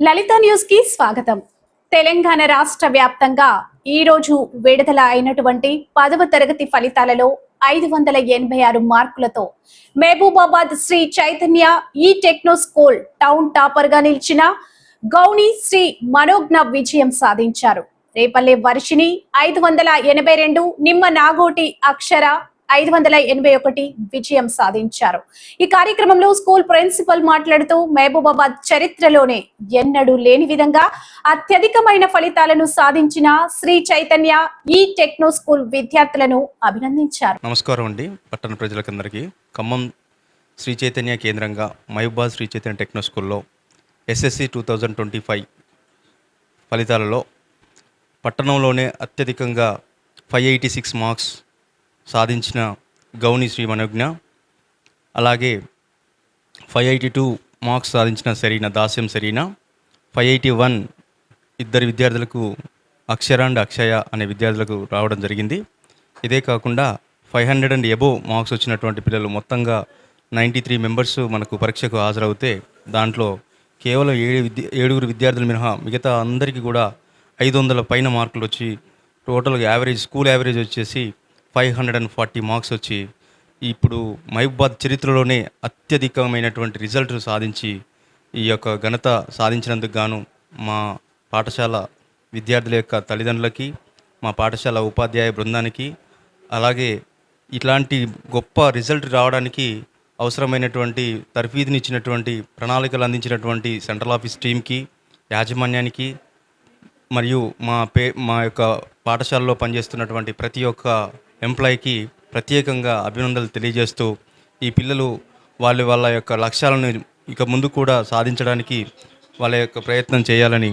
లలిత న్యూస్కి స్వాగతం. తెలంగాణ రాష్ట్ర వ్యాప్తంగా ఈ రోజు విడుదల అయినటువంటి పదవ తరగతి ఫలితాలలో ఐదు వందల ఎనభై ఆరు మార్కులతో మహబూబాబాద్ శ్రీ చైతన్య ఈ టెక్నో స్కూల్ టౌన్ టాపర్గా నిలిచిన గౌని శ్రీ మనోజ్ఞ విజయం సాధించారు. రేపల్లె వర్షిని ఐదు వందల ఎనభై రెండు నిమ్మ నాగోటి అక్షర ఐదు వందల ఎనభై ఒకటి విజయం సాధించారు. ఈ కార్యక్రమంలో స్కూల్ ప్రిన్సిపల్ మాట్లాడుతూ మహబూబాబాద్ చరిత్రలోనే ఎన్నడూ లేని విధంగా అత్యధికమైన ఫలితాలను సాధించిన శ్రీ చైతన్య ఈ టెక్నో స్కూల్ విద్యార్థులను అభినందించారు. నమస్కారం అండి పట్టణ ప్రజలకందరికీ. ఖమ్మం శ్రీ చైతన్య కేంద్రంగా మహబూబాద్ శ్రీ చైతన్య టెక్నో స్కూల్లో SSC two thousand twenty five ఫలితాలలో పట్టణంలోనే అత్యధికంగా ఫైవ్ ఎయిటీ సిక్స్ మార్క్స్ సాధించిన గౌని శ్రీ మనోజ్ఞ అలాగే ఫైవ్ ఎయిటీ టూ మార్క్స్ సాధించిన Sarina Dasyam Sarina five eighty one ఇద్దరు విద్యార్థులకు అక్షర అండ్ అక్షయ అనే విద్యార్థులకు రావడం జరిగింది. ఇదే కాకుండా five hundred and above marks వచ్చినటువంటి పిల్లలు మొత్తంగా నైంటీ త్రీ మెంబర్స్ మనకు పరీక్షకు హాజరవుతే దాంట్లో కేవలం ఏడు విద్య ఏడుగురు విద్యార్థులు మినహా మిగతా అందరికీ కూడా ఐదు వందల పైన మార్కులు వచ్చి టోటల్గా యావరేజ్ స్కూల్ యావరేజ్ వచ్చేసి five hundred and forty marks వచ్చి ఇప్పుడు మహబూబాద్ చరిత్రలోనే అత్యధికమైనటువంటి రిజల్ట్ సాధించి ఈ యొక్క ఘనత సాధించినందుకు గాను మా పాఠశాల విద్యార్థుల యొక్క తల్లిదండ్రులకి మా పాఠశాల ఉపాధ్యాయ బృందానికి అలాగే ఇట్లాంటి గొప్ప రిజల్ట్ రావడానికి అవసరమైనటువంటి తర్ఫీదునిచ్చినటువంటి ప్రణాళికలు అందించినటువంటి సెంట్రల్ ఆఫీస్ టీమ్కి యాజమాన్యానికి మరియు మా పే మా యొక్క పాఠశాలలో పనిచేస్తున్నటువంటి ప్రతి ఒక్క ఎంప్లాయీకి ప్రత్యేకంగా అభినందనలు తెలియజేస్తూ ఈ పిల్లలు వాళ్ళ వాళ్ళ యొక్క లక్ష్యాలను ఇక ముందు కూడా సాధించడానికి వాళ్ళ యొక్క ప్రయత్నం చేయాలని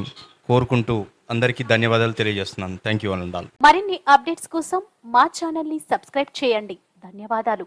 కోరుకుంటూ అందరికీ ధన్యవాదాలు తెలియజేస్తున్నాను. థ్యాంక్ యూ అనందాలు మరిన్ని అప్డేట్స్ కోసం మా ఛానల్ని సబ్స్క్రైబ్ చేయండి. ధన్యవాదాలు.